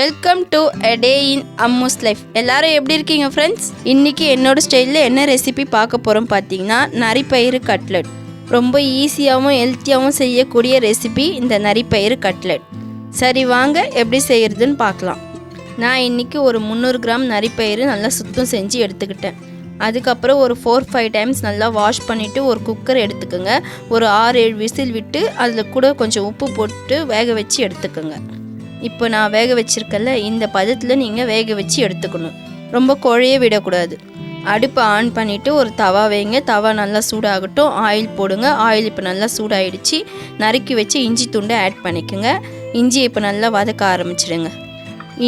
Welcome to a day in Ammu's life எல்லாரும் எப்படி இருக்கீங்க ஃப்ரெண்ட்ஸ் இன்னைக்கு என்னோட ஸ்டைலில் என்ன ரெசிபி பார்க்க போகிறோம் பார்த்தீங்கன்னா நரிப்பயிறு கட்லட் ரொம்ப ஈஸியாகவும் ஹெல்த்தியாகவும் செய்யக்கூடிய ரெசிபி இந்த நரிப்பயிறு கட்லட் சரி வாங்க எப்படி செய்கிறதுன்னு பார்க்கலாம். நான் இன்னைக்கு ஒரு முந்நூறு கிராம் நரிப்பயிறு நல்லா சுத்தம் செஞ்சு எடுத்துக்கிட்டேன். அதுக்கப்புறம் ஒரு ஃபோர் ஃபைவ் டைம்ஸ் நல்லா வாஷ் பண்ணிவிட்டு ஒரு குக்கர் எடுத்துக்கோங்க. ஒரு ஆறு ஏழு விசில் விட்டு அதில் கூட கொஞ்சம் உப்பு போட்டு வேக வச்சு எடுத்துக்கோங்க. இப்போ நான் வேக வச்சிருக்கல இந்த பதத்தில் நீங்கள் வேக வச்சு எடுத்துக்கணும். ரொம்ப குழைய விடக்கூடாது. அடுப்பை ஆன் பண்ணிவிட்டு ஒரு தவா வைங்க. தவா நல்லா சூடாகட்டும். ஆயில் போடுங்க. ஆயில் இப்போ நல்லா சூடாயிடுச்சு. நறுக்கி வச்சு இஞ்சி துண்டை ஆட் பண்ணிக்கோங்க. இஞ்சி இப்போ நல்லா வதக்க ஆரம்பிச்சிடுங்க.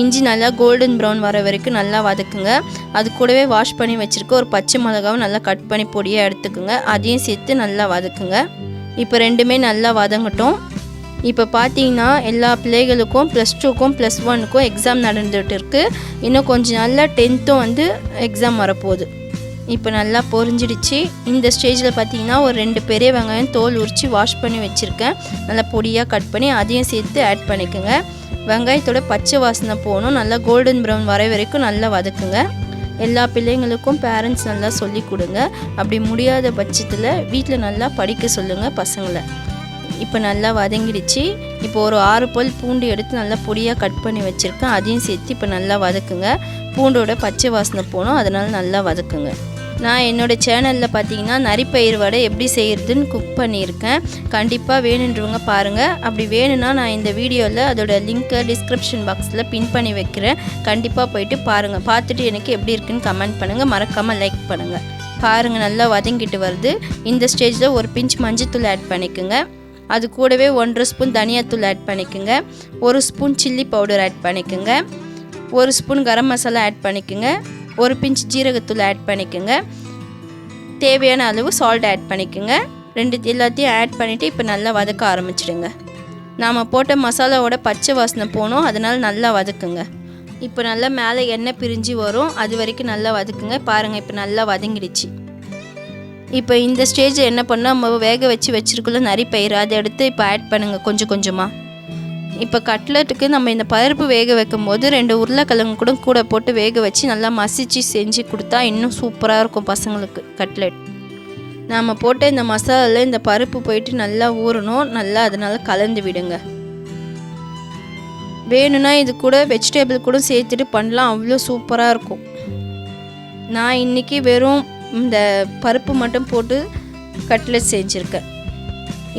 இஞ்சி நல்லா கோல்டன் ப்ரௌன் வர வரைக்கும் நல்லா வதக்குங்க. அது கூடவே வாஷ் பண்ணி வச்சுருக்க ஒரு பச்சை மிளகாவும் நல்லா கட் பண்ணி பொடியாக எடுத்துக்குங்க. அதையும் சேர்த்து நல்லா வதக்குங்க. இப்போ ரெண்டுமே நல்லா வதங்கட்டும். இப்போ பார்த்தீங்கன்னா எல்லா பிள்ளைகளுக்கும் ப்ளஸ் டூக்கும் ப்ளஸ் ஒனுக்கும் எக்ஸாம் நடந்துகிட்டு இருக்குது இன்னும் கொஞ்சம் நாளில் டென்த்தும் வந்து எக்ஸாம் வரப்போகுது. இப்போ நல்லா பொரிஞ்சிடுச்சு. இந்த ஸ்டேஜில் பார்த்தீங்கன்னா ஒரு ரெண்டு பெரிய வெங்காயம் தோல் உரித்து வாஷ் பண்ணி வச்சுருக்கேன். நல்லா பொடியாக கட் பண்ணி அதையும் சேர்த்து ஆட் பண்ணிக்கோங்க. வெங்காயத்தோட பச்சை வாசனை போகணும். நல்லா கோல்டன் ப்ரௌன் வர வரைக்கும் நல்லா வதக்குங்க. எல்லா பிள்ளைங்களுக்கும் பேரண்ட்ஸ் நல்லா சொல்லி கொடுங்க. அப்படி முடியாத பட்சத்தில் வீட்டில் நல்லா படிக்க சொல்லுங்கள் பசங்களை. இப்போ நல்லா வதங்கிடுச்சு. இப்போ ஒரு ஆறு பல் பூண்டு எடுத்து நல்லா பொடியாக கட் பண்ணி வச்சுருக்கேன். அதையும் சேர்த்து இப்போ நல்லா வதக்குங்க. பூண்டோட பச்சை வாசனை போகணும். அதனால் நல்லா வதக்குங்க. நான் என்னோடய சேனலில் பார்த்தீங்கன்னா நரிப்பயிர் வடை எப்படி செய்கிறதுன்னு குக் பண்ணியிருக்கேன். கண்டிப்பாக வேணுன்றவங்க பாருங்கள் அப்படி வேணும்னா நான் இந்த வீடியோவில் அதோட லிங்க்கை டிஸ்கிரிப்ஷன் பாக்ஸில் பின் பண்ணி வைக்கிறேன். கண்டிப்பாக போயிட்டு பாருங்கள் பார்த்துட்டு எனக்கு எப்படி இருக்குன்னு கமெண்ட் பண்ணுங்கள் மறக்காமல் லைக் பண்ணுங்கள் பாருங்கள் நல்லா வதங்கிட்டு வருது. இந்த ஸ்டேஜில் ஒரு பிஞ்ச் மஞ்சத்தூள் ஆட் பண்ணிக்கோங்க. அது கூடவே ஒன்றரை ஸ்பூன் தனியாத்தூள் ஆட் பண்ணிக்கோங்க. ஒரு ஸ்பூன் சில்லி பவுடர் ஆட் பண்ணிக்கோங்க. ஒரு ஸ்பூன் கரம் மசாலா ஆட் பண்ணிக்கோங்க. ஒரு பிஞ்ச் ஜீரகத்தூள் ஆட் பண்ணிக்கோங்க. தேவையான அளவு சால்ட் ஆட் பண்ணிக்கோங்க. ரெண்டு எல்லாத்தையும் ஆட் பண்ணிவிட்டு இப்போ நல்லா வதக்க ஆரம்பிச்சிடுங்க. நாம் போட்ட மசாலாவோட பச்சை வாசனை போகணும் அதனால் நல்லா வதக்குங்க. இப்போ நல்லா மேலே எண்ணெய் பிரிஞ்சு வரும். அது வரைக்கும் நல்லா வதக்குங்க. பாருங்கள் இப்போ நல்லா வதங்கிடுச்சு. இப்போ இந்த ஸ்டேஜில் என்ன பண்ணால் நம்ம வேக வச்சு வச்சுருக்குள்ள நரி பயிர் அதை எடுத்து இப்போ ஆட் பண்ணுங்கள் கொஞ்சம் கொஞ்சமாக இப்போ கட்லெட்டுக்கு நம்ம இந்த பருப்பு வேக வைக்கும் போது ரெண்டு உருளைக்கிழங்கு கூட கூட போட்டு வேக வச்சு நல்லா மசிச்சு செஞ்சு கொடுத்தா இன்னும் சூப்பராக இருக்கும் பசங்களுக்கு கட்லெட் நாம் போட்ட இந்த மசாலாவில் இந்த பருப்பு போயிட்டு நல்லா ஊறணும். நல்லா அதனால் கலந்து விடுங்க. வேணும்னா இது கூட வெஜிடபிள் கூட சேர்த்துட்டு பண்ணலாம். அவ்வளோ சூப்பராக இருக்கும். நான் இன்றைக்கி வெறும் இந்த பருப்பு மட்டும் போட்டு கட்லெட் செஞ்சுருக்கேன்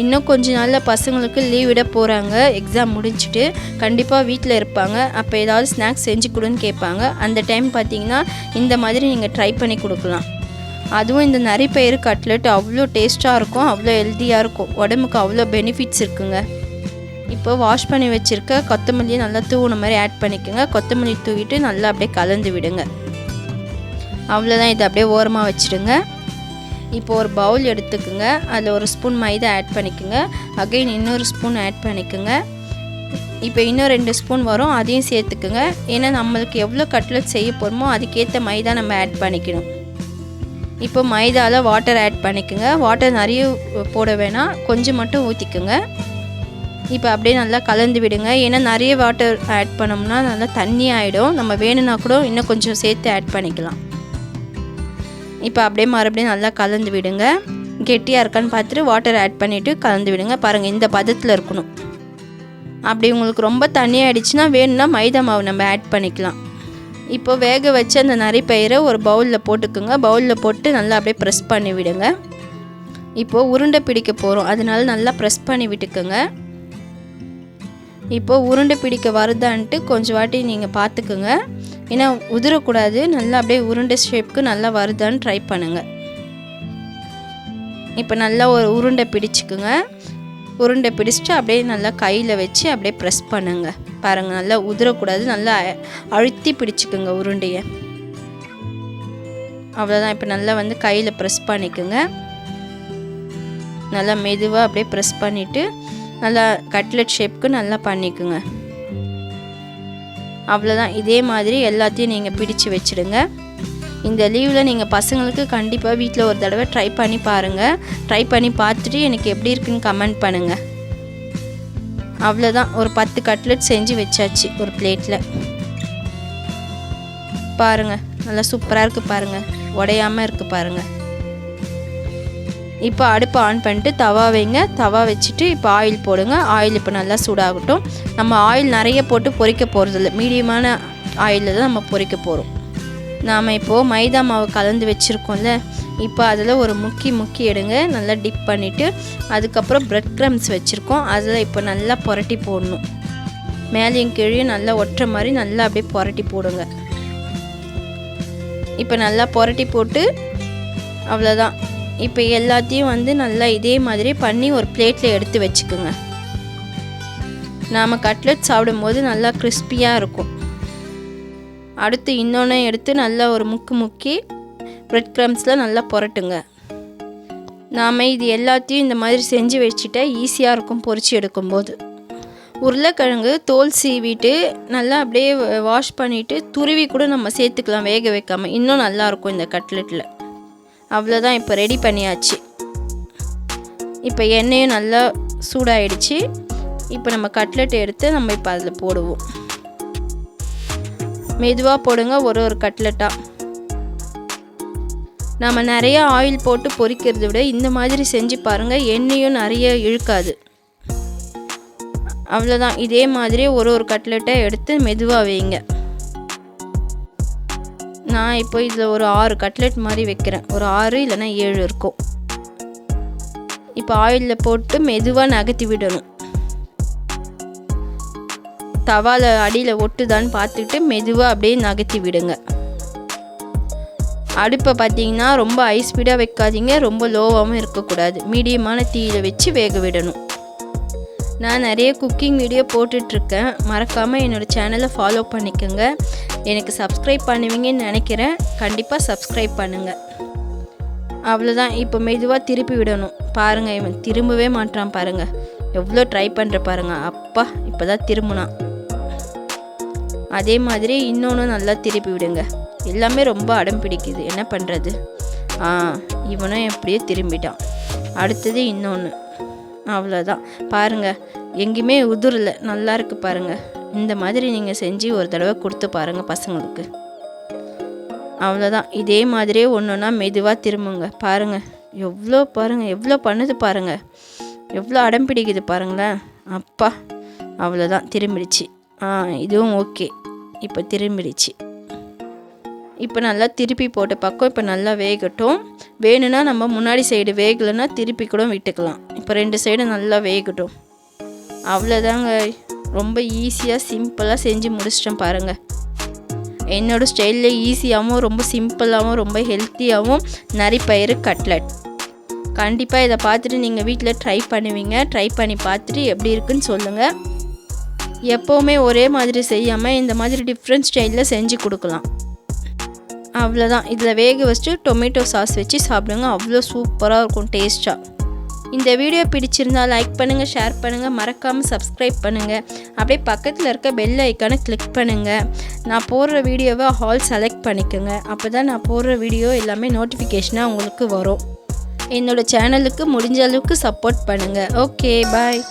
இன்னும் கொஞ்ச நாளில் பசங்களுக்கு லீவ் விட போகிறாங்க எக்ஸாம் முடிஞ்சிட்டு கண்டிப்பாக வீட்டில் இருப்பாங்க. அப்போ ஏதாவது ஸ்நாக்ஸ் செஞ்சு கொடுன்னு கேட்பாங்க அந்த டைம் பார்த்தீங்கன்னா இந்த மாதிரி நீங்கள் ட்ரை பண்ணி கொடுக்கலாம். அதுவும் இந்த நரிப்பயிறு கட்லெட் அவ்வளோ டேஸ்ட்டாக இருக்கும். அவ்வளோ ஹெல்த்தியாக இருக்கும். உடம்புக்கு அவ்வளோ பெனிஃபிட்ஸ் இருக்குங்க. இப்போ வாஷ் பண்ணி வச்சுருக்க கொத்தமல்லியை நல்லா தூவுன மாதிரி ஆட் பண்ணிக்கோங்க. கொத்தமல்லி தூவிட்டு நல்லா அப்படியே கலந்து விடுங்க. அவ்வளோதான் இதை அப்படியே ஓரமாக வச்சுடுங்க. இப்போ ஒரு பவுல் எடுத்துக்கோங்க. அதில் ஒரு ஸ்பூன் மைதா ஆட் பண்ணிக்கோங்க. அகைன் இன்னொரு ஸ்பூன் ஆட் பண்ணிக்கோங்க. இப்போ இன்னும் ரெண்டு ஸ்பூன் வரும். அதையும் சேர்த்துக்குங்க. ஏன்னா நம்மளுக்கு எவ்வளோ கட்லட் செய்ய போகிறோமோ அதுக்கேற்ற மைதா நம்ம ஆட் பண்ணிக்கணும். இப்போ மைதாவில் வாட்டர் ஆட் பண்ணிக்கோங்க. வாட்டர் நிறைய போட வேணாம். கொஞ்சம் மட்டும் ஊற்றிக்குங்க இப்போ அப்படியே நல்லா கலந்து விடுங்க. ஏன்னா நிறைய வாட்டர் ஆட் பண்ணோம்னா நல்லா தண்ணி ஆகிடும் நம்ம வேணும்னா கூட இன்னும் கொஞ்சம் சேர்த்து ஆட் பண்ணிக்கலாம். இப்போ அப்படியே மறுபடியும் நல்லா கலந்து விடுங்க. கெட்டியாக இருக்கான்னு பார்த்துட்டு வாட்டர் ஆட் பண்ணிவிட்டு கலந்து விடுங்க. பாருங்கள் இந்த பதத்தில் இருக்கணும். அப்படி உங்களுக்கு ரொம்ப தண்ணியாகிடுச்சுன்னா வேணும்னா மைதா மாவு நம்ம ஆட் பண்ணிக்கலாம். இப்போ வேக வச்சு அந்த நரிப்பயிரை ஒரு பவுலில் போட்டுக்குங்க. பவுலில் போட்டு நல்லா அப்படியே ப்ரெஸ் பண்ணி விடுங்க. இப்போது உருண்டை பிடிக்க போகிறோம் அதனால நல்லா ப்ரெஸ் பண்ணி விட்டுக்குங்க. இப்போது உருண்டை பிடிக்க வருதான்ட்டு கொஞ்சம் வாட்டி நீங்கள் பார்த்துக்குங்க. ஏன்னா உதிரக்கூடாது நல்லா அப்படியே உருண்டை ஷேப்புக்கு நல்லா வருதான்னு ட்ரை பண்ணுங்கள் இப்போ நல்லா ஒரு உருண்டை பிடிச்சிக்குங்க. உருண்டை பிடிச்சிட்டு அப்படியே நல்லா கையில் வச்சு அப்படியே ப்ரெஸ் பண்ணுங்க. பாருங்கள் நல்லா உதிரக்கூடாது நல்லா அழுத்தி பிடிச்சிக்குங்க உருண்டையை. அவ்வளோதான் இப்போ நல்லா வந்து கையில் ப்ரெஸ் பண்ணிக்கோங்க. நல்லா மெதுவாக அப்படியே ப்ரெஸ் பண்ணிவிட்டு நல்லா கட்லெட் ஷேப்புக்கு நல்லா பண்ணிக்குங்க. அவ்வளோதான் இதே மாதிரி எல்லாத்தையும் நீங்கள் பிடிச்சு வச்சிடுங்க. இந்த லீவில் நீங்கள் பசங்களுக்கு கண்டிப்பாக வீட்டில் ஒரு தடவை ட்ரை பண்ணி பாருங்கள் ட்ரை பண்ணி பார்த்துட்டு எனக்கு எப்படி இருக்குன்னு கமெண்ட் பண்ணுங்கள் அவ்வளோதான் ஒரு பத்து கட்லெட் செஞ்சு வச்சாச்சு ஒரு பிளேட்டில் பாருங்கள் நல்லா சூப்பராக இருக்குது பாருங்கள் உடையாமல் இருக்குது பாருங்கள் இப்போ அடுப்பை ஆன் பண்ணிட்டு தவா வைங்க. தவா வச்சுட்டு இப்போ ஆயில் போடுங்க. ஆயில் இப்போ நல்லா சூடாகட்டும். நம்ம ஆயில் நிறைய போட்டு பொறிக்க போகிறதில்ல மீடியமான ஆயிலில் தான் நம்ம பொறிக்க போகிறோம் நாம் இப்போது மைதா மாவு கலந்து வச்சுருக்கோம்ல. இப்போ அதில் ஒரு முக்கி முக்கி எடுங்க. நல்லா டிப் பண்ணிவிட்டு அதுக்கப்புறம் ப்ரெட் க்ரம்ஸ் வச்சுருக்கோம். அதில் இப்போ நல்லா புரட்டி போடணும். மேலேயும் கீழே நல்லா ஒட்டுற மாதிரி நல்லா அப்படியே புரட்டி போடுங்க. இப்போ நல்லா புரட்டி போட்டு அவ்வளோதான் இப்போ எல்லாத்தையும் வந்து நல்லா இதே மாதிரி பண்ணி ஒரு பிளேட்டில் எடுத்து வச்சுக்கோங்க. நாம் கட்லெட் சாப்பிடும்போது நல்லா கிறிஸ்பியாக இருக்கும். அடுத்து இன்னொன்று எடுத்து நல்லா ஒரு முக்கு முக்கி ப்ரெட் க்ரம்ஸில் நல்லா புரட்டுங்க. நாம் இது எல்லாத்தையும் இந்த மாதிரி செஞ்சு வச்சுட்டா ஈஸியாக இருக்கும் பொறிச்சு எடுக்கும்போது. உருளைக்கிழங்கு தோல் சீவிட்டு நல்லா அப்படியே வாஷ் பண்ணிவிட்டு துருவி கூட நம்ம சேர்த்துக்கலாம் வேக வைக்காமல் இன்னும் நல்லாயிருக்கும் இந்த கட்லெட்டில் அவ்வளோதான் இப்போ ரெடி பண்ணியாச்சு. இப்போ எண்ணெயும் நல்லா சூடாயிடுச்சு. இப்போ நம்ம கட்லெட் எடுத்து நம்ம இப்போ அதில் போடுவோம். மெதுவாக போடுங்க ஒரு ஒரு கட்லெட்டாக நம்ம நிறைய ஆயில் போட்டு பொரிக்கிறத விட இந்த மாதிரி செஞ்சு பாருங்கள் எண்ணெயும் நிறைய இழுக்காது. அவ்வளோதான் இதே மாதிரி ஒரு ஒரு கட்லெட்டை எடுத்து மெதுவாக வைங்க. நான் இப்போ இதில் ஒரு ஆறு கட்லெட் மாதிரி வைக்கிறேன். ஒரு ஆறு இல்லைன்னா ஏழு இருக்கும். இப்போ ஆயிலில் போட்டு மெதுவாக நகர்த்தி விடணும். தவால அடியில் ஒட்டுதான்னு பார்த்துட்டு மெதுவாக அப்படியே நகர்த்தி விடுங்க. அடுப்பை பார்த்தீங்கன்னா ரொம்ப ஹை ஸ்பீடாக வைக்காதீங்க. ரொம்ப லோவாகவும் இருக்கக்கூடாது. மீடியமான தீயில் வச்சு வேக விடணும். நான் நிறைய குக்கிங் வீடியோ போட்டுட்ருக்கேன். மறக்காமல் என்னோடய சேனலை ஃபாலோ பண்ணிக்கோங்க. எனக்கு சப்ஸ்கிரைப் பண்ணுவீங்கன்னு நினைக்கிறேன். கண்டிப்பாக சப்ஸ்கிரைப் பண்ணுங்கள் அவ்வளோதான் இப்போ மெதுவாக திருப்பி விடணும். பாருங்கள் இவன் திரும்பவே மாட்டான் பாருங்கள் எவ்வளோ ட்ரை பண்ணுற பாருங்கள் அப்பா இப்போ தான் திரும்பினான். அதே மாதிரி இன்னொன்று நல்லா திருப்பி விடுங்க. எல்லாமே ரொம்ப அடம் பிடிக்குது. என்ன பண்ணுறது ஆ இவனும் எப்படியோ திரும்பிட்டான். அடுத்தது இன்னொன்று அவ்வளோதான் பாருங்கள் எங்கேயுமே உதிரல. நல்லா இருக்கு பாருங்கள் இந்த மாதிரி நீங்கள் செஞ்சு ஒரு தடவை கொடுத்து பாருங்கள் பசங்களுக்கு. அவ்வளோதான் இதே மாதிரியே ஒன்று ஒன்றா மெதுவாக திரும்புங்க. பாருங்கள் எவ்வளோ பாருங்கள் எவ்வளோ பண்ணுது பாருங்கள் எவ்வளோ அடம் பிடிக்குது பாருங்களேன். அப்பா அவ்வளோதான் திரும்பிடுச்சு. ஆ இதுவும் ஓகே. இப்போ திரும்பிடுச்சு. இப்போ நல்லா திருப்பி போட்ட பக்கம் இப்போ நல்லா வேகட்டும். வேணும்னா நம்ம முன்னாடி சைடு வேகலைன்னா திருப்பி கூட விட்டுக்கலாம். இப்போ ரெண்டு சைடும் நல்லா வேகட்டும். அவ்வளோதாங்க ரொம்ப ஈஸியாக சிம்பிளாக செஞ்சு முடிச்சிட்டேன் பாருங்கள் என்னோடய ஸ்டைலில் ஈஸியாகவும் ரொம்ப சிம்பிளாகவும் ரொம்ப ஹெல்த்தியாகவும் நரிப்பயிறு கட்லட் கண்டிப்பாக இதை பார்த்துட்டு நீங்கள் வீட்டில் ட்ரை பண்ணுவீங்க. ட்ரை பண்ணி பார்த்துட்டு எப்படி இருக்குன்னு சொல்லுங்கள் எப்போவுமே ஒரே மாதிரி செய்யாமல் இந்த மாதிரி டிஃப்ரெண்ட் ஸ்டைலில் செஞ்சு கொடுக்கலாம். அவ்வளோதான் இதில் வேக வச்சுட்டு டொமேட்டோ சாஸ் வச்சு சாப்பிடுங்க. அவ்வளோ சூப்பராக இருக்கும் டேஸ்ட்டாக இந்த வீடியோ பிடிச்சிருந்தா லைக் பண்ணுங்கள் ஷேர் பண்ணுங்கள் மறக்காமல் சப்ஸ்கிரைப் பண்ணுங்கள் அப்படியே பக்கத்தில் இருக்க பெல் ஐக்கானை கிளிக் பண்ணுங்கள் நான் போடுற வீடியோவை ஹால் செலக்ட் பண்ணிக்கோங்க. அப்போ தான் நான் போடுற வீடியோ எல்லாமே நோட்டிஃபிகேஷனாக உங்களுக்கு வரும். என்னோடய சேனலுக்கு முடிஞ்ச அளவுக்கு சப்போர்ட் பண்ணுங்கள் ஓகே பாய்